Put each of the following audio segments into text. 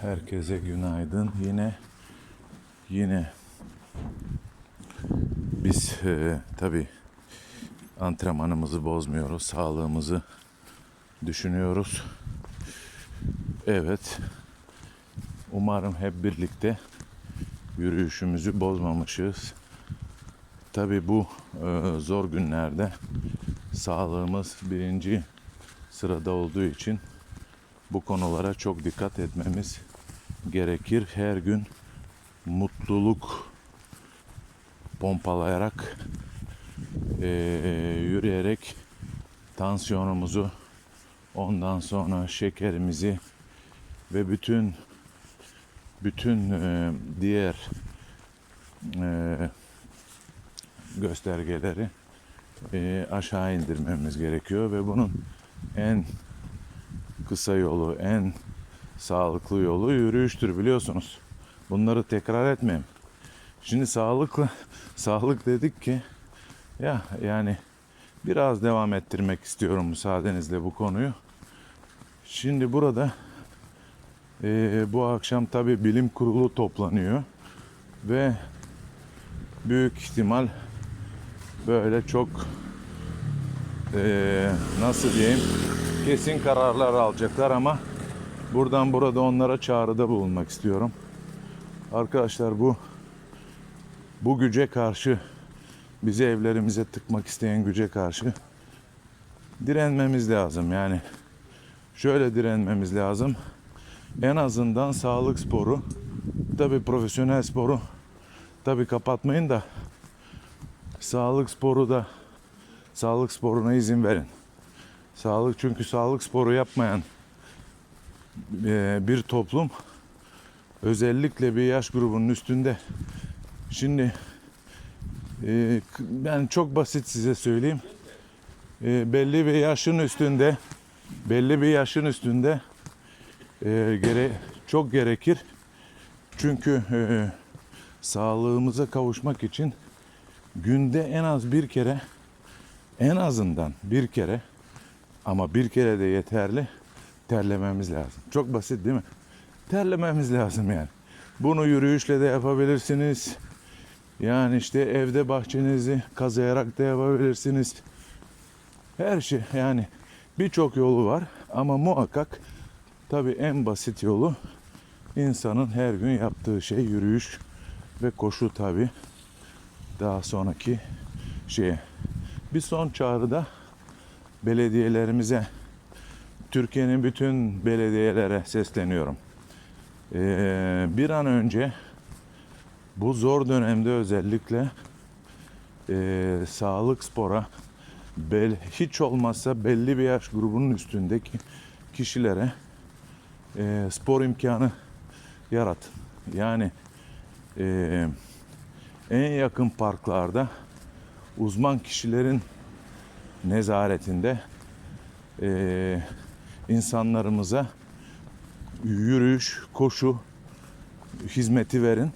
Herkese günaydın. Yine yine biz e, tabi antrenmanımızı bozmuyoruz. Sağlığımızı düşünüyoruz. Evet. Umarım hep birlikte yürüyüşümüzü bozmamışız. Tabi bu e, zor günlerde sağlığımız birinci sırada olduğu için bu konulara çok dikkat etmemiz gerekir. Her gün mutluluk pompalayarak eee, yürüyerek tansiyonumuzu ondan sonra şekerimizi ve bütün bütün eee, diğer eee, göstergeleri eee, aşağı indirmemiz gerekiyor ve bunun en kısa yolu, en sağlıklı yolu yürüyüştür biliyorsunuz. Bunları tekrar etmeyeyim. Şimdi sağlıklı, sağlık dedik ki ya yani biraz devam ettirmek istiyorum müsaadenizle bu konuyu. Şimdi burada eee, bu akşam tabi bilim kurulu toplanıyor ve büyük ihtimal böyle çok eee, nasıl diyeyim kesin kararlar alacaklar ama buradan burada onlara çağrıda bulunmak istiyorum. Arkadaşlar bu bu güce karşı bizi evlerimize tıkmak isteyen güce karşı direnmemiz lazım. Yani şöyle direnmemiz lazım. En azından sağlık sporu, tabi profesyonel sporu tabi kapatmayın da sağlık sporu da sağlık sporuna izin verin. Sağlık çünkü sağlık sporu yapmayan bir toplum özellikle bir yaş grubunun üstünde. Şimdi e, ben çok basit size söyleyeyim. E, belli bir yaşın üstünde belli bir yaşın üstünde e, gere, çok gerekir. Çünkü e, sağlığımıza kavuşmak için günde en az bir kere en azından bir kere ama bir kere de yeterli terlememiz lazım. Çok basit değil mi? Terlememiz lazım yani. Bunu yürüyüşle de yapabilirsiniz. Yani işte evde bahçenizi kazıyarak da yapabilirsiniz. Her şey yani birçok yolu var ama muhakkak tabii en basit yolu insanın her gün yaptığı şey yürüyüş ve koşu tabii. Daha sonraki şeye. Bir son çağrıda belediyelerimize, Türkiye'nin bütün belediyelere sesleniyorum. Ee, bir an önce bu zor dönemde özellikle e, sağlık spora bel, hiç olmazsa belli bir yaş grubunun üstündeki kişilere e, spor imkanı yaratın. Yani e, en yakın parklarda uzman kişilerin nezaretinde eee, insanlarımıza yürüyüş, koşu hizmeti verin.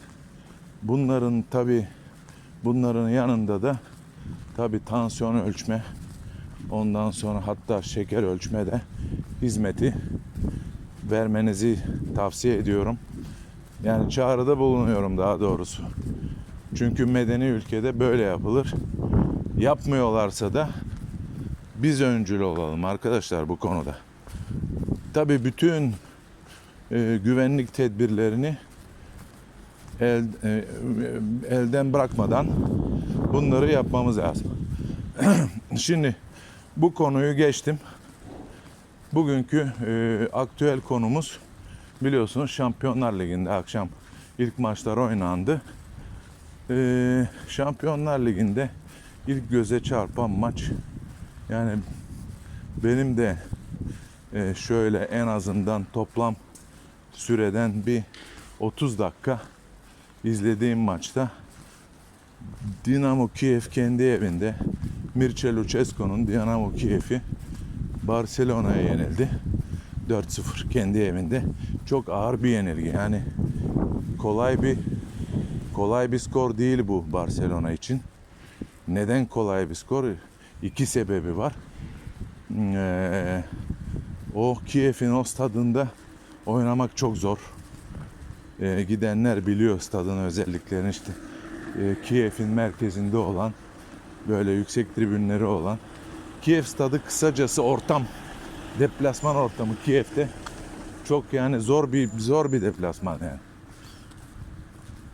Bunların tabi bunların yanında da tabi tansiyon ölçme ondan sonra hatta şeker ölçme de hizmeti vermenizi tavsiye ediyorum. Yani çağrıda bulunuyorum daha doğrusu. Çünkü medeni ülkede böyle yapılır. Yapmıyorlarsa da biz öncül olalım arkadaşlar bu konuda. Tabii bütün e, güvenlik tedbirlerini el, e, elden bırakmadan bunları yapmamız lazım. Şimdi bu konuyu geçtim. Bugünkü e, aktüel konumuz biliyorsunuz Şampiyonlar Ligi'nde akşam ilk maçlar oynandı. E, Şampiyonlar Ligi'nde ilk göze çarpan maç yani benim de e, şöyle en azından toplam süreden bir 30 dakika izlediğim maçta Dinamo Kiev kendi evinde Mircea Lucescu'nun Dinamo Kiev'i Barcelona'ya yenildi. 4-0 kendi evinde. Çok ağır bir yenilgi. Yani kolay bir kolay bir skor değil bu Barcelona için. Neden kolay bir skor? İki sebebi var. Ee, o Kiev'in o stadında oynamak çok zor. e, gidenler biliyor stadın özelliklerini işte. E, Kiev'in merkezinde olan böyle yüksek tribünleri olan Kiev stadı kısacası ortam deplasman ortamı Kiev'te çok yani zor bir zor bir deplasman yani.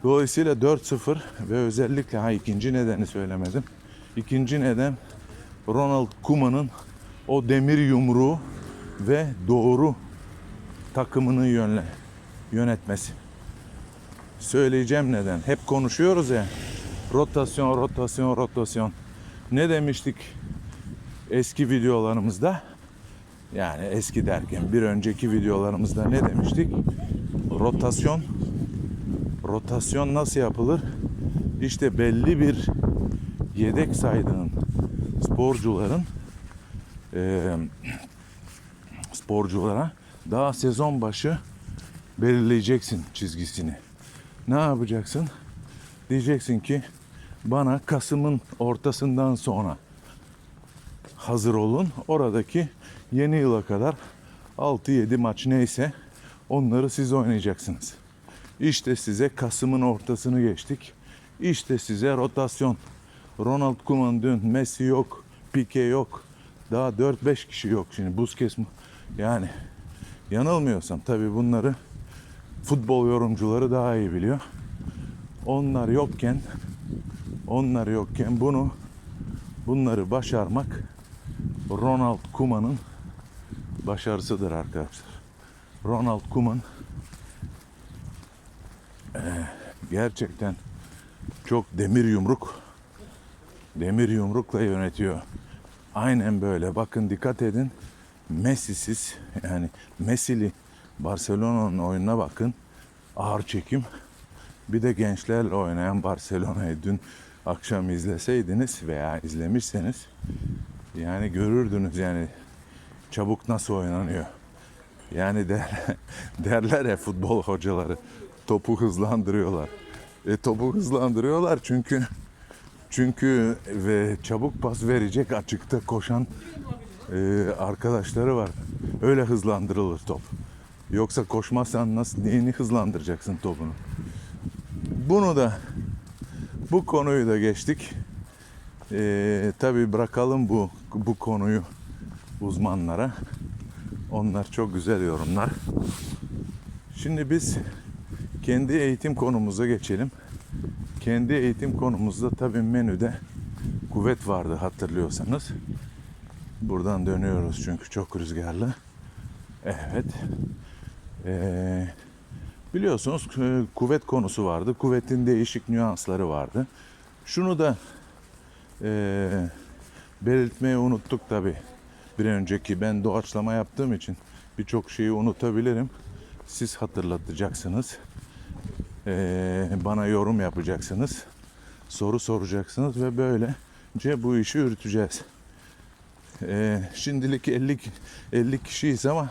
Dolayısıyla 4-0 ve özellikle ha ikinci nedeni söylemedim. İkinci neden Ronald Koeman'ın o demir yumruğu ve doğru takımını yönle, yönetmesi. Söyleyeceğim neden. Hep konuşuyoruz ya. Rotasyon, rotasyon, rotasyon. Ne demiştik eski videolarımızda? Yani eski derken bir önceki videolarımızda ne demiştik? Rotasyon rotasyon nasıl yapılır? İşte belli bir yedek saydığın sporcuların eee, sporculara daha sezon başı belirleyeceksin çizgisini. Ne yapacaksın? Diyeceksin ki bana Kasım'ın ortasından sonra hazır olun. Oradaki yeni yıla kadar 6-7 maç neyse onları siz oynayacaksınız. İşte size Kasım'ın ortasını geçtik. İşte size rotasyon. Ronald Koeman dün, Messi yok, Pique yok. Daha 4-5 kişi yok şimdi. Busquets? Yani yanılmıyorsam tabii bunları futbol yorumcuları daha iyi biliyor. Onlar yokken onlar yokken bunu bunları başarmak Ronald Koeman'ın başarısıdır arkadaşlar. Ronald Koeman eee, gerçekten çok demir yumruk demir yumrukla yönetiyor. Aynen böyle. Bakın dikkat edin. Messi'siz yani Messi'li Barcelona'nın oyununa bakın. Ağır çekim. Bir de gençlerle oynayan Barcelona'yı dün akşam izleseydiniz veya izlemişseniz yani görürdünüz yani çabuk nasıl oynanıyor. Yani der, derler ya futbol hocaları topu hızlandırıyorlar. E topu hızlandırıyorlar çünkü çünkü ve çabuk pas verecek açıkta koşan e, arkadaşları var. Öyle hızlandırılır top. Yoksa koşmazsan nasıl neyini hızlandıracaksın topunu? Bunu da bu konuyu da geçtik. E, tabii bırakalım bu bu konuyu uzmanlara. Onlar çok güzel yorumlar. Şimdi biz kendi eğitim konumuza geçelim. Kendi eğitim konumuzda tabii menüde kuvvet vardı hatırlıyorsanız. Buradan dönüyoruz çünkü çok rüzgarlı. Evet. Ee, biliyorsunuz e, kuvvet konusu vardı. Kuvvetin değişik nüansları vardı. Şunu da e, belirtmeyi unuttuk tabii. Bir önceki ben doğaçlama yaptığım için birçok şeyi unutabilirim. Siz hatırlatacaksınız. Ee, bana yorum yapacaksınız. Soru soracaksınız ve böylece bu işi yürüteceğiz. Ee, şimdilik 50 50 kişiyiz ama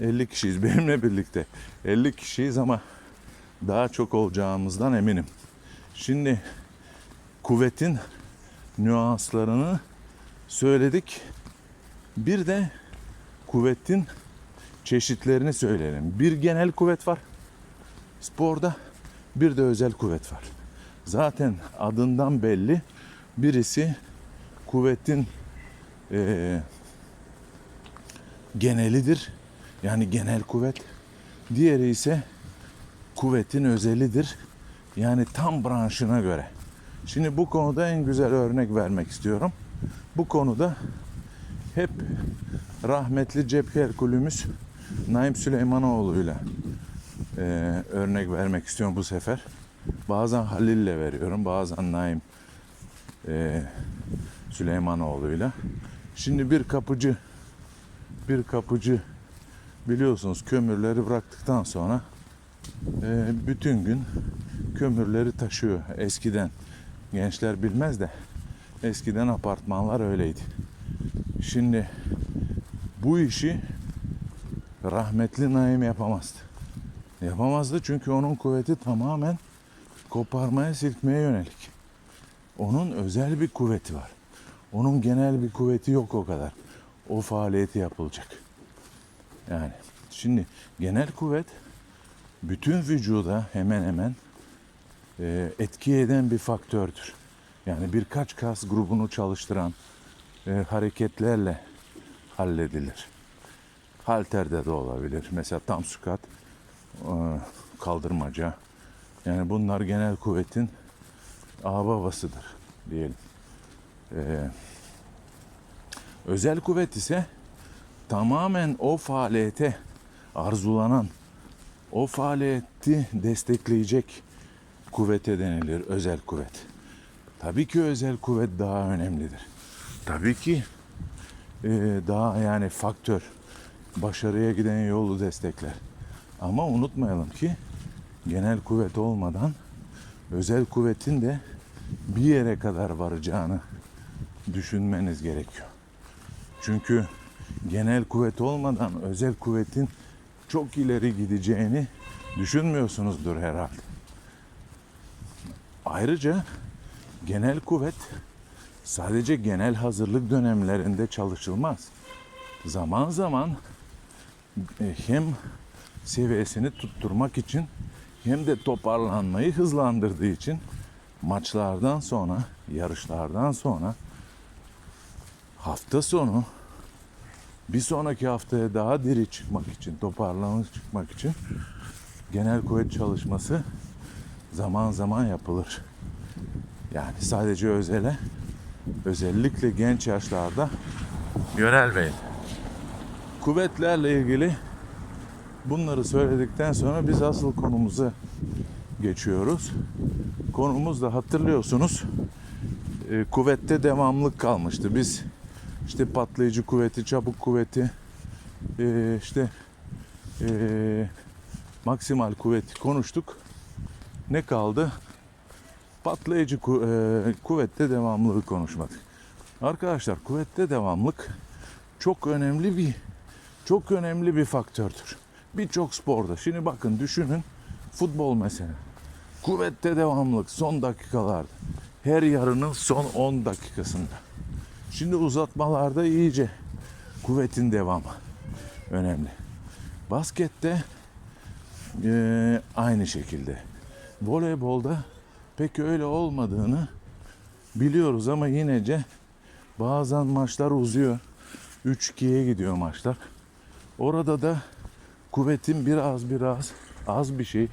50 kişiyiz benimle birlikte. 50 kişiyiz ama daha çok olacağımızdan eminim. Şimdi kuvvetin nüanslarını söyledik. Bir de kuvvetin çeşitlerini söyleyelim. Bir genel kuvvet var sporda bir de özel kuvvet var. Zaten adından belli birisi kuvvetin eee, genelidir. Yani genel kuvvet. Diğeri ise kuvvetin özelidir. Yani tam branşına göre. Şimdi bu konuda en güzel örnek vermek istiyorum. Bu konuda hep rahmetli cep Herkulümüz Naim Süleymanoğlu'yla e, örnek vermek istiyorum bu sefer. Bazen Halil'le veriyorum, bazen Naim e, Süleymanoğlu'yla. Şimdi bir kapıcı, bir kapıcı biliyorsunuz kömürleri bıraktıktan sonra e, bütün gün kömürleri taşıyor. Eskiden gençler bilmez de eskiden apartmanlar öyleydi. Şimdi bu işi rahmetli Naim yapamazdı. Yapamazdı çünkü onun kuvveti tamamen koparmaya, silkmeye yönelik. Onun özel bir kuvveti var. Onun genel bir kuvveti yok o kadar. O faaliyeti yapılacak. Yani şimdi genel kuvvet bütün vücuda hemen hemen e, etki eden bir faktördür. Yani birkaç kas grubunu çalıştıran e, hareketlerle halledilir. Halterde de olabilir. Mesela tam squat, e, kaldırmaca. Yani bunlar genel kuvvetin ağ babasıdır diyelim. E, özel kuvvet ise tamamen o faaliyete arzulanan, o faaliyeti destekleyecek kuvvete denilir özel kuvvet. Tabii ki özel kuvvet daha önemlidir. Tabii ki e, daha yani faktör başarıya giden yolu destekler. Ama unutmayalım ki genel kuvvet olmadan özel kuvvetin de bir yere kadar varacağını düşünmeniz gerekiyor. Çünkü genel kuvvet olmadan özel kuvvetin çok ileri gideceğini düşünmüyorsunuzdur herhalde. Ayrıca genel kuvvet sadece genel hazırlık dönemlerinde çalışılmaz. Zaman zaman e, hem seviyesini tutturmak için hem de toparlanmayı hızlandırdığı için maçlardan sonra, yarışlardan sonra hafta sonu bir sonraki haftaya daha diri çıkmak için, toparlanıp çıkmak için genel kuvvet çalışması zaman zaman yapılır. Yani sadece özele, özellikle genç yaşlarda yönelmeyin. Kuvvetlerle ilgili bunları söyledikten sonra biz asıl konumuza geçiyoruz. Konumuz da hatırlıyorsunuz e, kuvvette devamlık kalmıştı. Biz işte patlayıcı kuvveti, çabuk kuvveti, e, işte e, maksimal kuvveti konuştuk. Ne kaldı? Patlayıcı ku- e, kuvvette devamlılığı konuşmadık. Arkadaşlar kuvvette devamlık çok önemli bir çok önemli bir faktördür. Birçok sporda. Şimdi bakın düşünün futbol mesela. Kuvvette devamlılık son dakikalarda. Her yarının son 10 dakikasında. Şimdi uzatmalarda iyice kuvvetin devamı önemli. Baskette eee, aynı şekilde. Voleybolda pek öyle olmadığını biliyoruz ama yinece bazen maçlar uzuyor. 3-2'ye gidiyor maçlar. Orada da kuvvetin biraz biraz az bir şey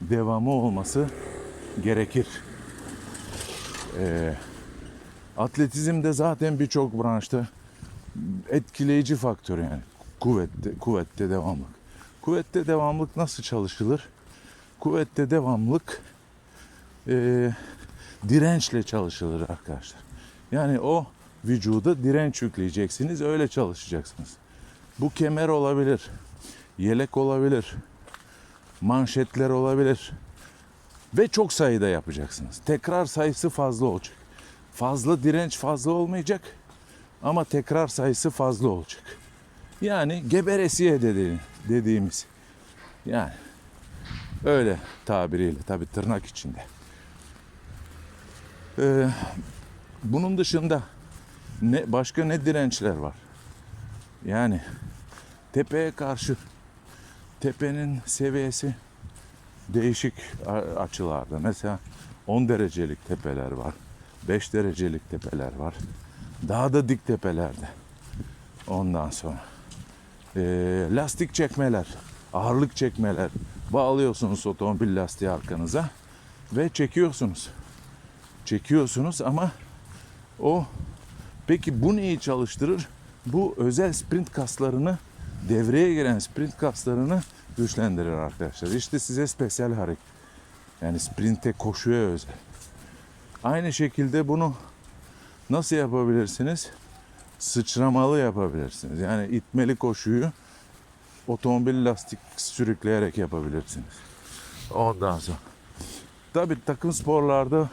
devamı olması gerekir. Ee, atletizmde zaten birçok branşta etkileyici faktör yani kuvvette kuvvette devamlık. Kuvvette devamlık nasıl çalışılır? Kuvvette devamlık e, dirençle çalışılır arkadaşlar. Yani o vücuda direnç yükleyeceksiniz, öyle çalışacaksınız. Bu kemer olabilir, yelek olabilir, manşetler olabilir ve çok sayıda yapacaksınız. Tekrar sayısı fazla olacak. Fazla direnç fazla olmayacak ama tekrar sayısı fazla olacak. Yani geberesiye dedi, dediğimiz. Yani öyle tabiriyle tabi tırnak içinde. Ee, bunun dışında ne başka ne dirençler var? Yani tepeye karşı tepenin seviyesi değişik açılarda. Mesela 10 derecelik tepeler var. 5 derecelik tepeler var. Daha da dik tepelerde. Ondan sonra eee, lastik çekmeler, ağırlık çekmeler. Bağlıyorsunuz otomobil lastiği arkanıza ve çekiyorsunuz. Çekiyorsunuz ama o peki bu neyi çalıştırır? Bu özel sprint kaslarını devreye giren sprint kaslarını güçlendirir arkadaşlar. İşte size spesiyel hareket. Yani sprinte koşuya özel. Aynı şekilde bunu nasıl yapabilirsiniz? Sıçramalı yapabilirsiniz. Yani itmeli koşuyu otomobil lastik sürükleyerek yapabilirsiniz. Ondan sonra. Tabii takım sporlarda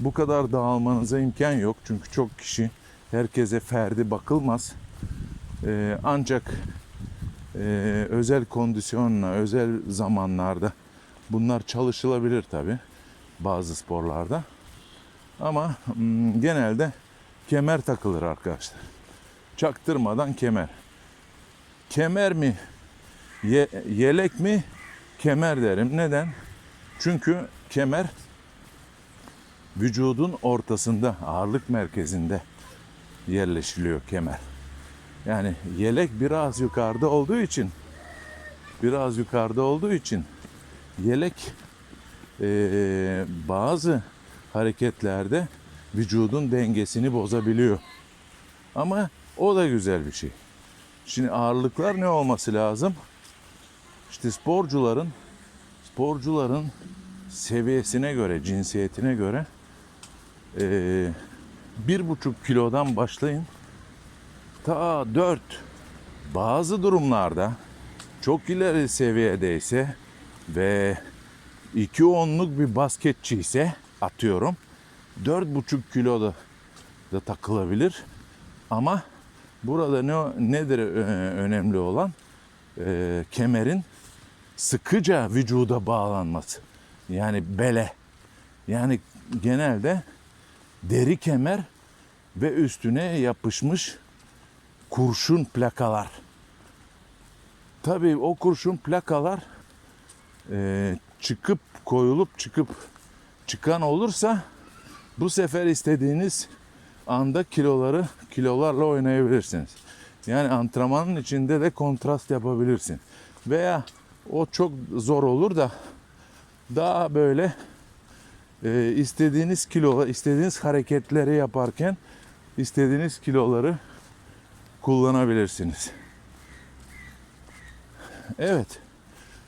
bu kadar dağılmanıza imkan yok. Çünkü çok kişi herkese ferdi bakılmaz. Ee, ancak e, özel kondisyonla, özel zamanlarda bunlar çalışılabilir tabi bazı sporlarda. Ama mm, genelde kemer takılır arkadaşlar. Çaktırmadan kemer. Kemer mi, ye- yelek mi, kemer derim. Neden? Çünkü kemer vücudun ortasında, ağırlık merkezinde yerleşiliyor kemer. Yani yelek biraz yukarıda olduğu için biraz yukarıda olduğu için yelek eee, bazı hareketlerde vücudun dengesini bozabiliyor. Ama o da güzel bir şey. Şimdi ağırlıklar ne olması lazım? İşte sporcuların sporcuların seviyesine göre, cinsiyetine göre eee, bir buçuk kilodan başlayın ta 4 bazı durumlarda çok ileri seviyedeyse ve 2 onluk bir basketçi ise atıyorum 4,5 kilo da, da takılabilir. Ama burada ne nedir e, önemli olan E, kemerin sıkıca vücuda bağlanması. Yani bele. Yani genelde deri kemer ve üstüne yapışmış kurşun plakalar. Tabii o kurşun plakalar e, çıkıp koyulup çıkıp çıkan olursa bu sefer istediğiniz anda kiloları kilolarla oynayabilirsiniz. Yani antrenmanın içinde de kontrast yapabilirsin. Veya o çok zor olur da daha böyle e, istediğiniz kilolar, istediğiniz hareketleri yaparken istediğiniz kiloları kullanabilirsiniz. Evet.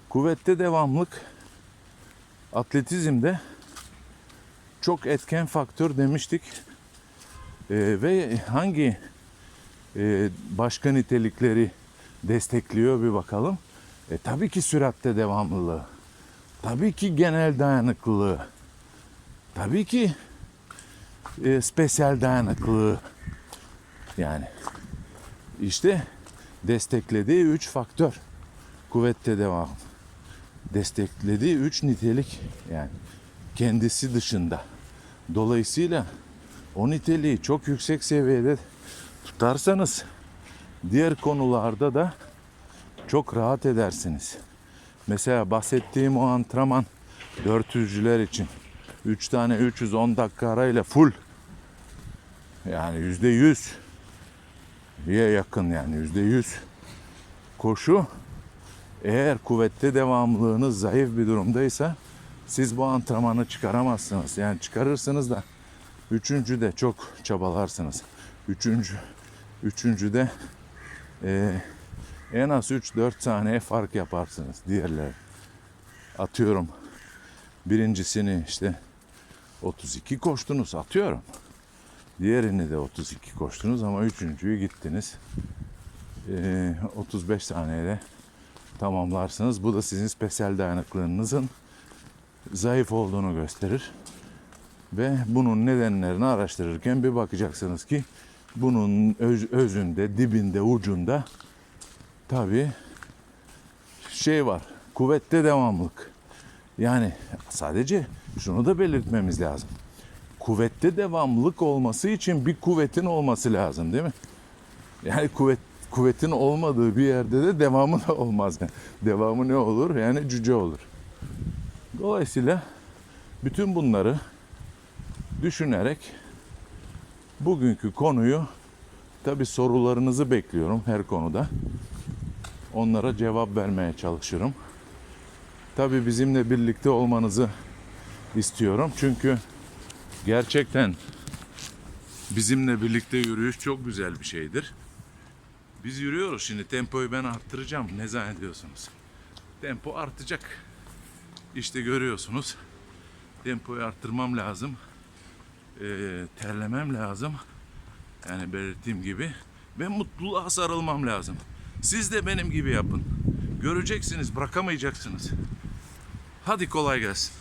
Kuvvette devamlık atletizmde çok etken faktör demiştik. Ee, ve hangi e, başka nitelikleri destekliyor bir bakalım. E, tabii ki süratte devamlılığı. Tabii ki genel dayanıklılığı. Tabii ki e, spesiyel dayanıklılığı. Yani işte desteklediği üç faktör. Kuvvette devam. Desteklediği üç nitelik yani kendisi dışında. Dolayısıyla o niteliği çok yüksek seviyede tutarsanız diğer konularda da çok rahat edersiniz. Mesela bahsettiğim o antrenman 400'cüler için 3 tane 310 dakika arayla full. Yani yüzde yüz. Ya yakın yani yüzde yüz. Koşu eğer kuvvette devamlılığınız zayıf bir durumdaysa siz bu antrenmanı çıkaramazsınız. Yani çıkarırsınız da üçüncü de çok çabalarsınız. Üçüncü, üçüncü de e, en az 3-4 saniye fark yaparsınız diğerleri. Atıyorum birincisini işte 32 koştunuz atıyorum. Diğerini de 32 koştunuz ama üçüncüyü gittiniz. Ee, 35 saniyede tamamlarsınız. Bu da sizin spesiyel dayanıklılığınızın zayıf olduğunu gösterir. Ve bunun nedenlerini araştırırken bir bakacaksınız ki bunun öz- özünde, dibinde, ucunda tabii şey var. Kuvvette devamlılık. Yani sadece şunu da belirtmemiz lazım. Kuvvette devamlılık olması için bir kuvvetin olması lazım değil mi? Yani kuvvet kuvvetin olmadığı bir yerde de devamı da olmaz. Yani devamı ne olur? Yani cüce olur. Dolayısıyla bütün bunları düşünerek bugünkü konuyu tabi sorularınızı bekliyorum her konuda. Onlara cevap vermeye çalışırım. Tabi bizimle birlikte olmanızı istiyorum. Çünkü gerçekten bizimle birlikte yürüyüş çok güzel bir şeydir. Biz yürüyoruz şimdi tempoyu ben arttıracağım. Ne zannediyorsunuz? Tempo artacak. İşte görüyorsunuz. Tempoyu arttırmam lazım. Ee, terlemem lazım. Yani belirttiğim gibi. Ve mutluluğa sarılmam lazım. Siz de benim gibi yapın. Göreceksiniz, bırakamayacaksınız. Hadi kolay gelsin.